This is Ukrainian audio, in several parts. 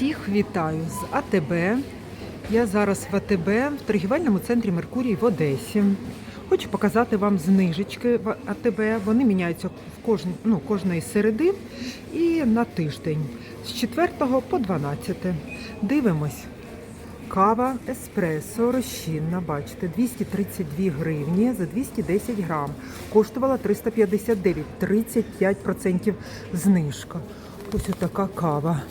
Всіх вітаю з АТБ. Я зараз в АТБ в торгівельному центрі Меркурій в Одесі. Хочу показати вам знижечки в АТБ. Вони міняються в кожн, ну, кожної середи і на тиждень з 4 по 12. Дивимось. Кава еспресо розчинна, бачите, 232 гривні за 210 грам. Коштувала 359, 35% знижка. Ось така кава.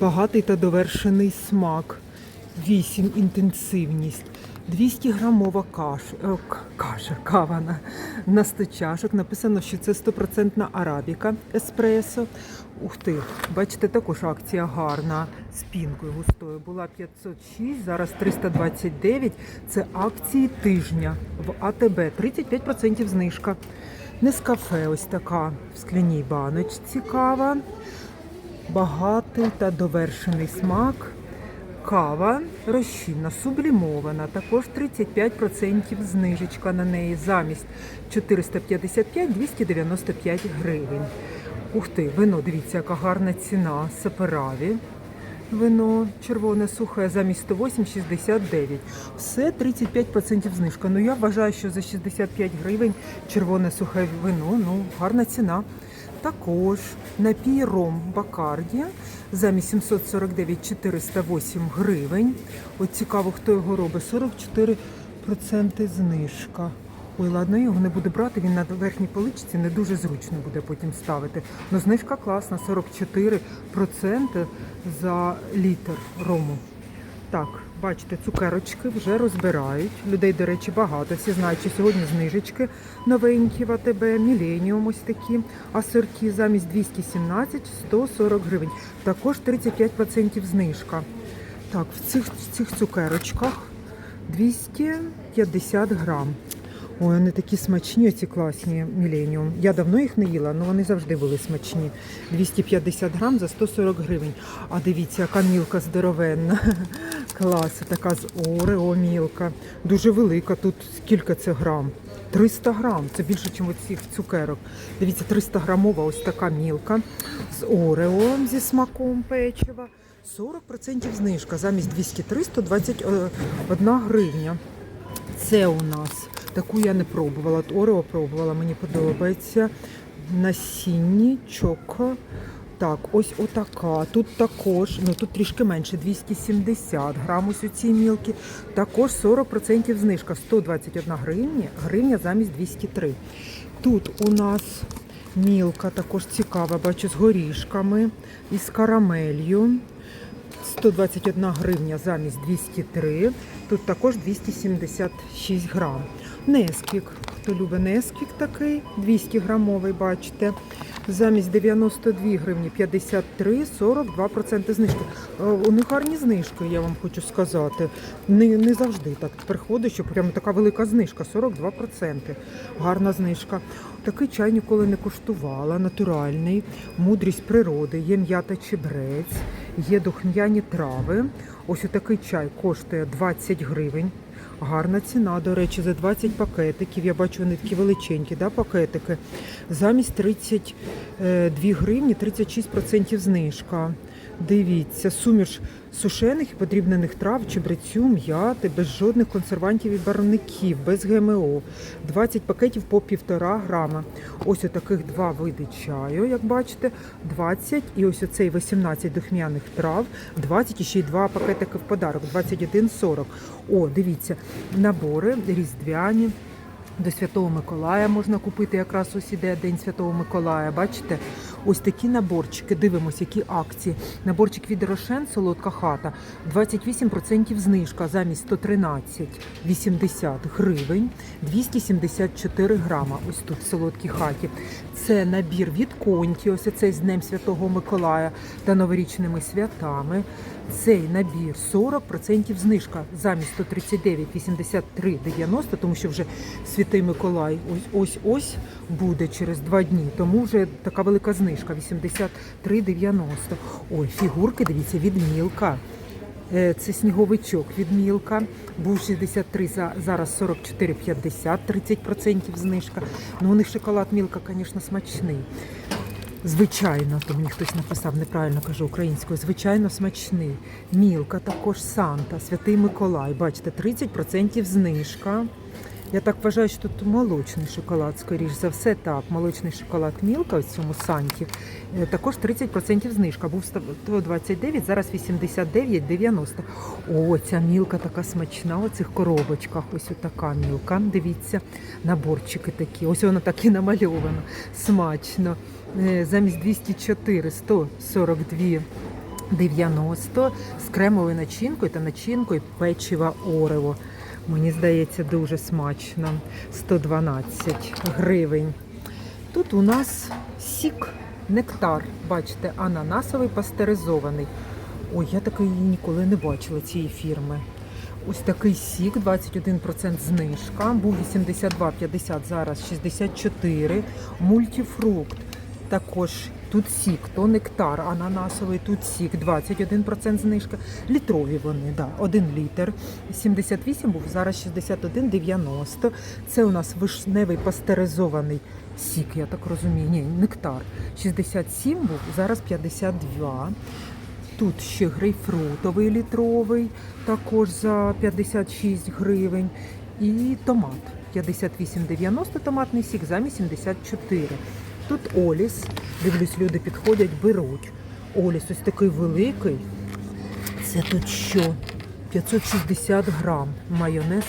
Багатий та довершений смак. 8 інтенсивність. 200 грамова е, каша, кава на, на 100 чашок. Написано, що це 100% арабіка еспресо. Ух ти, бачите, також акція гарна з пінкою густою. Була 506, зараз 329. Це акції тижня в АТБ. 35% знижка. Нескафе ось така в скляній баночці кава. Багатий та довершений смак. Кава розчинна, сублімована, також 35% знижечка на неї замість 455-295 гривень. Ух ти, вино, дивіться, яка гарна ціна. Сапераві. Вино червоне сухе замість 108,69. Все 35% знижка. Ну я вважаю, що за 65 гривень червоне сухе вино, ну гарна ціна. Також напій ром Бакарді замість 749 408 гривень. От цікаво, хто його робить. 44% знижка. Ой, ладно, його не буду брати, він на верхній поличці не дуже зручно буде потім ставити. Ну, знижка класна, 44% за літр рому. Так, бачите, цукерочки вже розбирають. Людей, до речі, багато. Всі знають, що сьогодні знижечки новенькі в АТБ, Міленіум ось такі, асорті замість 217 140 гривень. Також 35% знижка. Так, в цих, в цих цукерочках 250 грам. Ой, вони такі смачні, ці класні Міленіум. Я давно їх не їла, але вони завжди були смачні. 250 грам за 140 гривень. А дивіться, яка мілка здоровенна. Клас, така з Орео мілка. Дуже велика. Тут скільки це грам? 300 грам. Це більше, ніж цих цукерок. Дивіться, 300 грамова ось така мілка з Орео зі смаком печива. 40% знижка. Замість 203 121 гривня. Це у нас таку я не пробувала. Орео пробувала, мені подобається. Насінні, чоко. Так, ось отака. Тут також, ну тут трішки менше, 270 грам ось у цій мілки. Також 40% знижка, 121 гривня, гривня замість 203. Тут у нас мілка також цікава, бачу, з горішками і з карамелью. 121 гривня замість 203. Тут також 276 грам. Несквік. Хто любить несквік такий, 200 грамовий, бачите. Замість 92 гривні 53, 42% знижки. Е, У них гарні знижки, я вам хочу сказати. Не, не завжди так приходить, що прямо така велика знижка, 42%. Гарна знижка. Такий чай ніколи не коштувала, натуральний, мудрість природи, є м'ята чебрець, є духм'яні трави. Ось такий чай коштує 20 гривень. Гарна ціна, до речі, за 20 пакетиків. Я бачу, вони такі величенькі, да, пакетики. Замість 32 гривні 36% знижка. Дивіться, суміш сушених і подрібнених трав, чебрецю, м'яти, без жодних консервантів і барвників, без ГМО. 20 пакетів по 1,5 грама. Ось отаких два види чаю, як бачите, 20 і ось оцей 18 духмяних трав, 20 і ще й два пакетики в подарок, 21,40. О, дивіться, набори різдвяні. До Святого Миколая можна купити, якраз ось іде День Святого Миколая. Бачите? Ось такі наборчики. Дивимося, які акції. Наборчик від Рошен, солодка хата, 28% знижка замість 113,80 гривень, 274 грама. Ось тут в солодкій хаті. Це набір від Конті, ось цей з Днем Святого Миколая та новорічними святами. Цей набір 40% знижка замість 139, 83, 90, тому що вже Святий Миколай ось ось ось буде через два дні. Тому вже така велика знижка 83,90. Ой, фігурки, дивіться, від Мілка. Е, Це сніговичок від Мілка. Був 63, за- зараз 44,50, 30% знижка. Ну, у них шоколад Мілка, звісно, смачний. Звичайно, то мені хтось написав, неправильно кажу українською. Звичайно, смачний. Мілка, також Санта, Святий Миколай. Бачите, 30% знижка. Я так вважаю, що тут молочний шоколад, скоріш за все, так. Молочний шоколад Мілка, ось цьому Санті. е, Також 30% знижка. Був 129, зараз 89,90. О, ця мілка така смачна у цих коробочках. Ось така мілка. Дивіться, наборчики такі. Ось воно так і намальовано. Смачно. Е, Замість 204, 142 90 з кремовою начинкою та начинкою печива Орево. Мені здається, дуже смачно. 112 гривень. Тут у нас сік нектар. Бачите, ананасовий пастеризований. Ой, я такий ніколи не бачила цієї фірми. Ось такий сік, 21% знижка. Був 82,50, зараз 64. Мультифрукт. Також тут сік, то нектар ананасовий, тут сік, 21% знижка. Літрові вони, да, 1 літр. 78 був, зараз 61,90. Це у нас вишневий пастеризований сік, я так розумію. Ні, нектар. 67 був, зараз 52. Тут ще грейпфрутовий літровий, також за 56 гривень. І томат 58,90 томатний сік замість 74. Тут Оліс. Дивлюсь, люди підходять, беруть. Оліс ось такий великий. Це тут що? 560 грам. Майонез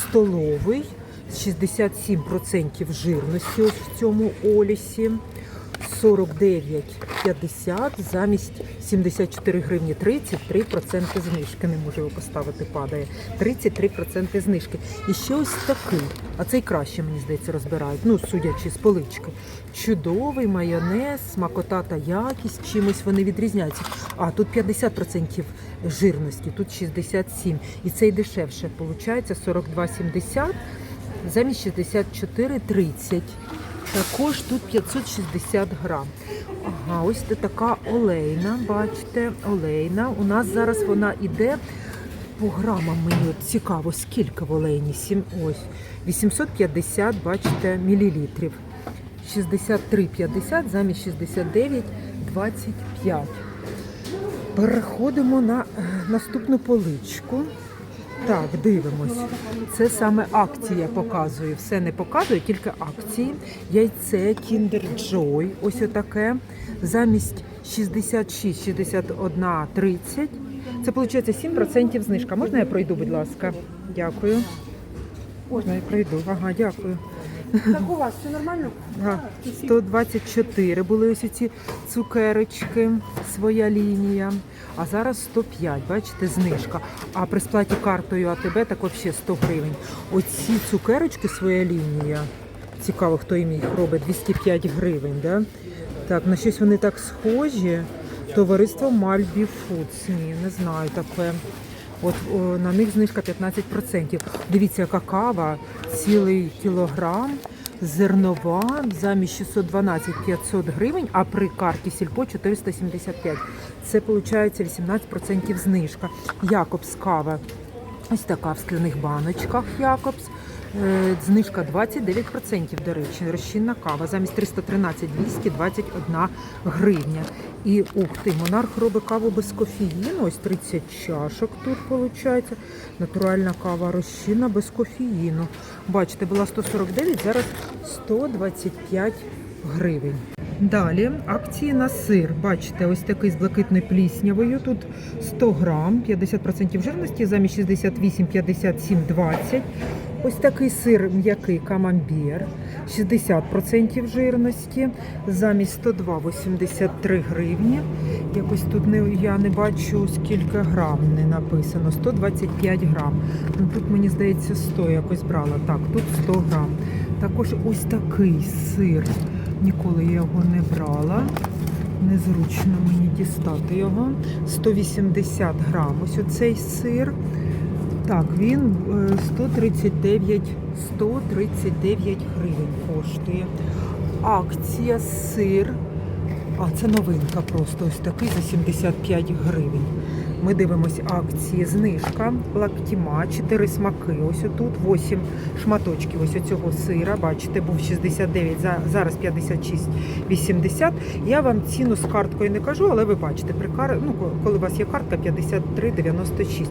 столовий. 67% жирності ось в цьому Олісі. 49,50 замість 74 гривні 33% знижки. Не можу його поставити, падає. 33% знижки. І ще ось такий. А цей краще, мені здається, розбирають. Ну, судячи з полички. Чудовий майонез, смакота та якість. Чимось вони відрізняються. А тут 50% жирності, тут 67. І цей дешевше. Получається 42,70 замість 64,30. Також тут 560 грам. Ага, ось це така олейна, бачите, олейна. У нас зараз вона іде по грамам мені от цікаво, скільки в олейні? Сім, ось, 850, бачите, мілілітрів. 63,50 замість 69,25. Переходимо на е, наступну поличку. Так, дивимось. Це саме акція показує. Все не показує, тільки акції. Яйце Kinder Joy, ось отаке. Замість 66, 61, 30. Це виходить 7% знижка. Можна я пройду, будь ласка? Дякую. Можна я пройду. Ага, дякую. Как у вас? Все нормально? Ага, 124 були ось ці цукерочки, своя лінія. А зараз 105, бачите, знижка. А при сплаті картою АТБ так взагалі 100 гривень. Оці цукерочки, своя лінія. Цікаво, хто їм їх робить, 205 гривень. Да? Так, на щось вони так схожі. Товариство Мальбі Фудс. Ні, не знаю таке. От на них знижка 15%. Дивіться, яка кава, цілий кілограм, зернова замість 612 500 гривень, а при карті Сільпо 475. Це виходить 18% знижка. Якобс кава. Ось така в скляних баночках Якобс. Е, Знижка 29%, до речі, розчинна кава. Замість 313 221 гривня. І ух ти, монарх робить каву без кофеїну. Ось 30 чашок тут виходить. Натуральна кава розчинна без кофеїну. Бачите, була 149, зараз 125 гривень. Далі акції на сир. Бачите, ось такий з блакитною пліснявою. Тут 100 грам, 50% жирності, замість 68, 57, 20. Ось такий сир м'який камамбір, 60% жирності, замість 102, 83 гривні. Якось тут не, я не бачу, скільки грам не написано. 125 грам. Ну, тут, мені здається, 100 якось брала. Так, тут 100 грам. Також ось такий сир. Ніколи я його не брала. Незручно мені дістати його. 180 грам. Ось оцей сир. Так, він е, 139, 139 гривень коштує. Акція сир. А, це новинка просто ось такий за 75 гривень. Ми дивимося акції. Знижка лактіма, 4 смаки. Ось отут 8 шматочків ось оцього сира. Бачите, був 69, зараз 56,80. Я вам ціну з карткою не кажу, але ви бачите, при кар... ну, коли у вас є картка 53,96.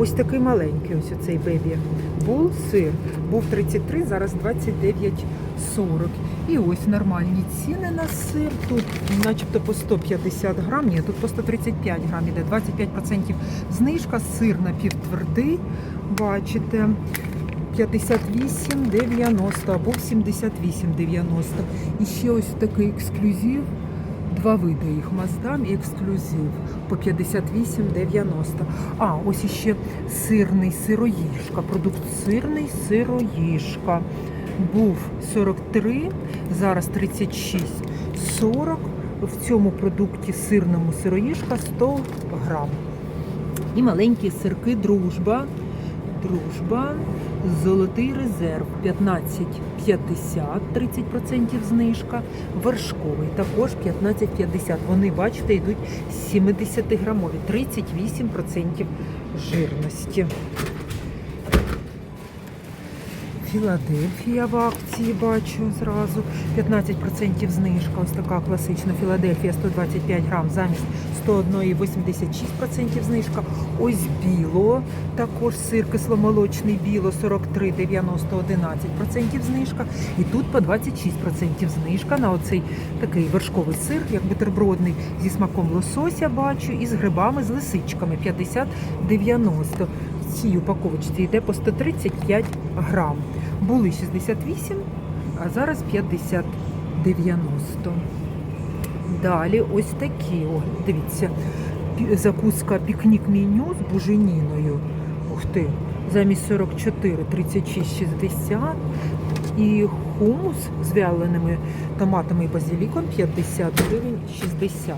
Ось такий маленький, ось оцей бебі. Бул сир. Був 33, зараз 29,40. І ось нормальні ціни на сир. Тут начебто по 150 грам, ні, тут по 135 грам іде, 25% знижка, сир напівтвердий, бачите. 58,90 або 78,90. І ще ось такий ексклюзив. Два види їх маздам і ексклюзив по 58,90. А, ось іще сирний сироїжка. Продукт сирний сироїжка. Був 43, зараз 36, 40. В цьому продукті сирному сироїжка 100 грам. І маленькі сирки дружба. Дружба. Золотий резерв 15,50, 30% знижка. Вершковий також 15,50. Вони, бачите, йдуть 70-грамові, 38% жирності. Філадельфія в акції бачу зразу. 15% знижка. Ось така класична Філадельфія 125 грам замість 101,86% знижка. Ось біло, також сир кисломолочний біло 43,90 11% знижка. І тут по 26% знижка на оцей такий вершковий сир, як бутербродний, зі смаком лосося бачу, і з грибами, з лисичками 50,90. В цій упаковочці йде по 135 грам. Були 68, а зараз 50,90. Далі ось такі, о, дивіться, закуска пікнік меню з буженіною. Ух ти, замість 44, 36, 60. І хумус з вяленими томатами і базиліком 50 гривень 60.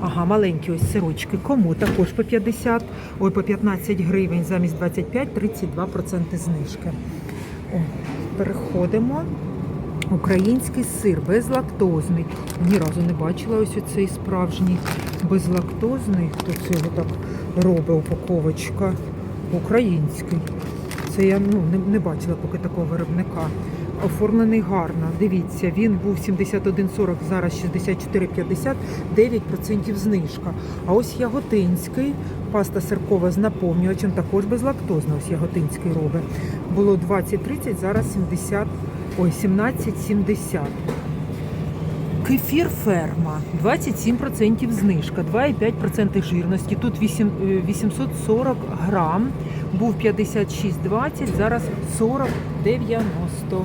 Ага, маленькі ось сирочки. Кому також по 50, ой, по 15 гривень замість 25, 32% знижки. О, переходимо. Український сир безлактозний. Ні разу не бачила ось оцей справжній безлактозний. Хто це його так робить упаковочка? Український. Це я ну, не, не бачила поки такого виробника. Оформлений гарно. Дивіться, він був 71,40, зараз 64,50, 9% znижка. А ось яготинський, паста сиркова з наповнювачем, також безлактозна. Ось яготинський робить. Було 20,30, зараз 70, ой, 17,70. Кефір ферма 27% знижка, 2,5% жирності. Тут 8, е, 840 грам. Був 56,20, зараз 40,90.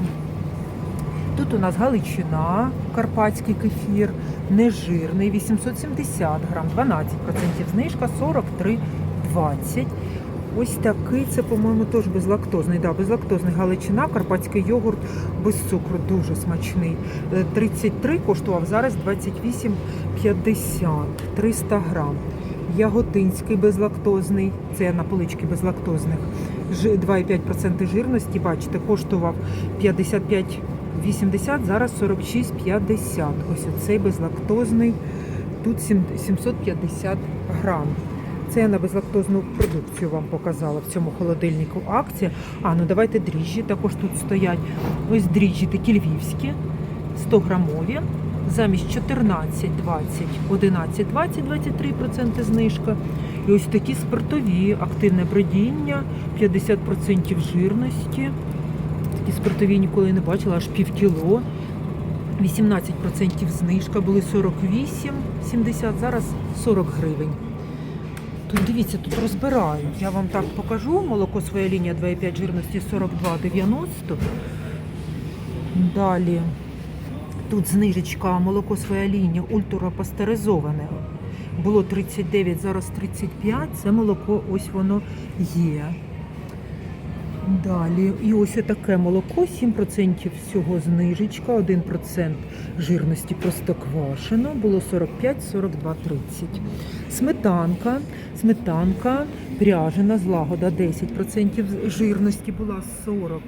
Тут у нас Галичина, карпатський кефір, нежирний, 870 грам, 12% знижка, 43,20. Ось такий, це, по-моєму, теж безлактозний. Да, безлактозний Галичина, карпатський йогурт без цукру, дуже смачний. Е, 33 коштував, зараз 28,50, 300 грам. Яготинський безлактозний, це на полички безлактозних, 2,5% жирності, бачите, коштував 55,80, зараз 46,50. Ось оцей безлактозний, тут 750 грам. Це я на безлактозну продукцію вам показала в цьому холодильнику акція. А, ну давайте дріжджі також тут стоять. Ось дріжджі такі львівські, 100 грамові. Замість 14, 20, 11, 20, 23% знижка. І ось такі спиртові, активне бродіння, 50% жирності. Такі спиртові ніколи не бачила, аж пів кіло. 18% знижка, були 48, 70, зараз 40 гривень. Тут дивіться, тут розбирають. Я вам так покажу. Молоко своя лінія 2,5 жирності 42,90. Далі тут знижечка молоко своя лінія ультрапастеризоване. Було 39, зараз 35. Це молоко ось воно є. Далі, і ось таке молоко, 7% всього знижечка, 1% жирності простоквашино, було 45, 42, 30. Сметанка, сметанка пряжена, злагода 10% жирності була 40,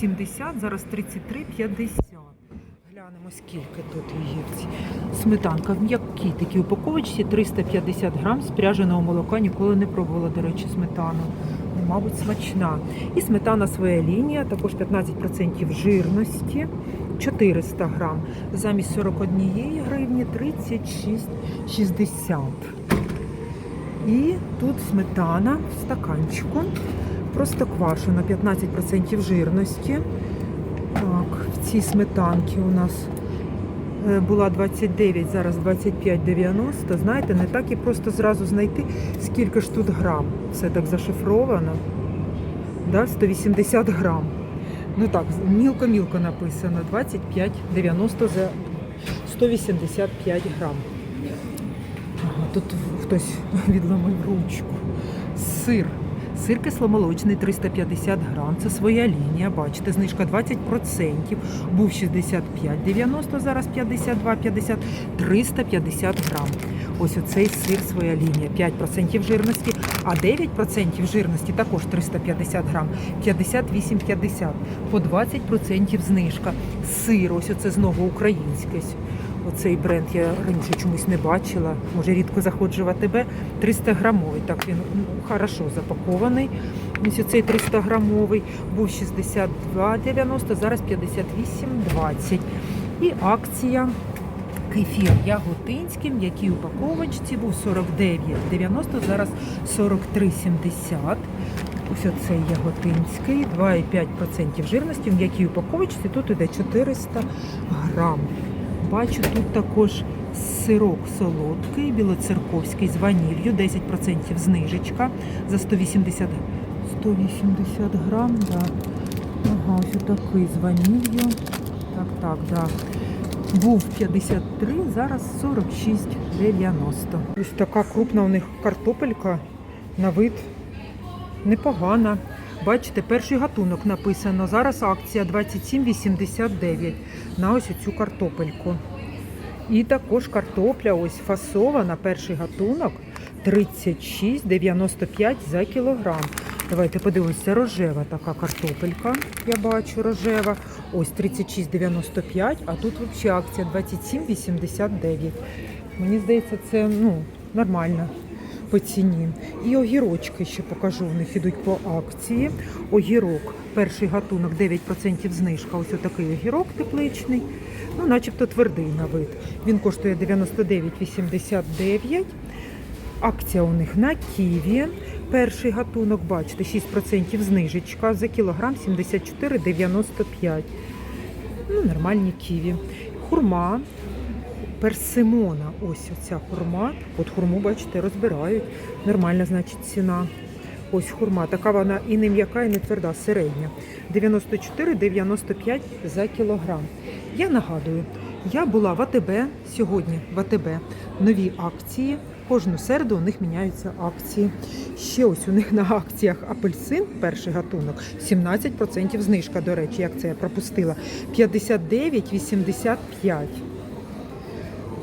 70, зараз 33, 50. Глянемо, скільки тут її. Сметанка в м'якій такій упаковочці 350 грам спряженого молока. Ніколи не пробувала, до речі, сметану. Мабуть, смачна. І сметана своя лінія, також 15% жирності. 400 грам. Замість 41 гривні 36,60. І тут сметана в стаканчику. Просто квашена, 15% жирності. Так, в цій сметанці у нас була 29, зараз 25,90. Знаєте, не так і просто зразу знайти, скільки ж тут грам. Все так зашифровано. Да, 180 грам. Ну так, мілко-мілко написано. 25,90 за 185 грам. Тут хтось відломив ручку. Сир. Сир кисломолочний 350 грам. Це своя лінія. Бачите, знижка 20%. Був 65,90, зараз 52,50, 350 грам. Ось оцей сир своя лінія. 5% жирності, а 9% жирності також 350 грам. 58,50. По 20% знижка. Сир, ось оце знову український. Оцей бренд я раніше чомусь не бачила. Може, рідко заходжу в АТБ. 300 грамовий. Так він ну, хорошо запакований. Ось цей 300 грамовий був 62,90, зараз 58,20. І акція кефір яготинський, м'якій упаковочці був 49,90, зараз 43,70. Ось оцей яготинський, 2,5% жирності, в м'якій упаковочці тут іде 400 грам. Бачу тут також сирок солодкий, білоцерковський з ваніллю, 10% знижечка за 180, 180 грам. Да. Ага, ось такий з ваніллю. Так, так, да. Був 53, зараз 46,90. Ось така крупна у них картопелька на вид непогана. Бачите, перший гатунок написано. Зараз акція 27,89 на ось цю картопельку. І також картопля ось фасована, перший гатунок 36,95 за кілограм. Давайте подивимося, рожева така картопелька. Я бачу рожева. Ось 36,95, а тут взагалі акція 27,89. Мені здається, це ну, нормально по ціні. І огірочки ще покажу. В них ідуть по акції. Огірок, перший гатунок 9% знижка. Ось отакий огірок тепличний. Ну, начебто твердий на вид. Він коштує 99,89. Акція у них на ківі. Перший гатунок, бачите, 6% знижечка за кілограм 74,95. Ну, нормальні ківі. Хурма персимона. Ось оця хурма. От хурму, бачите, розбирають. Нормальна, значить, ціна. Ось хурма. Така вона і не м'яка, і не тверда, середня. 94,95 за кілограм. Я нагадую, я була в АТБ сьогодні. В АТБ нові акції. Кожну середу у них міняються акції. Ще ось у них на акціях апельсин, перший гатунок, 17% знижка, до речі, як це я пропустила. 59,85.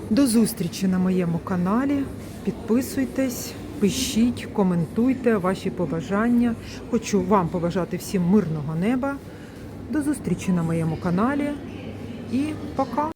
До зустрічі на моєму каналі. Підписуйтесь, пишіть, коментуйте ваші побажання. Хочу вам побажати всім мирного неба. До зустрічі на моєму каналі і пока!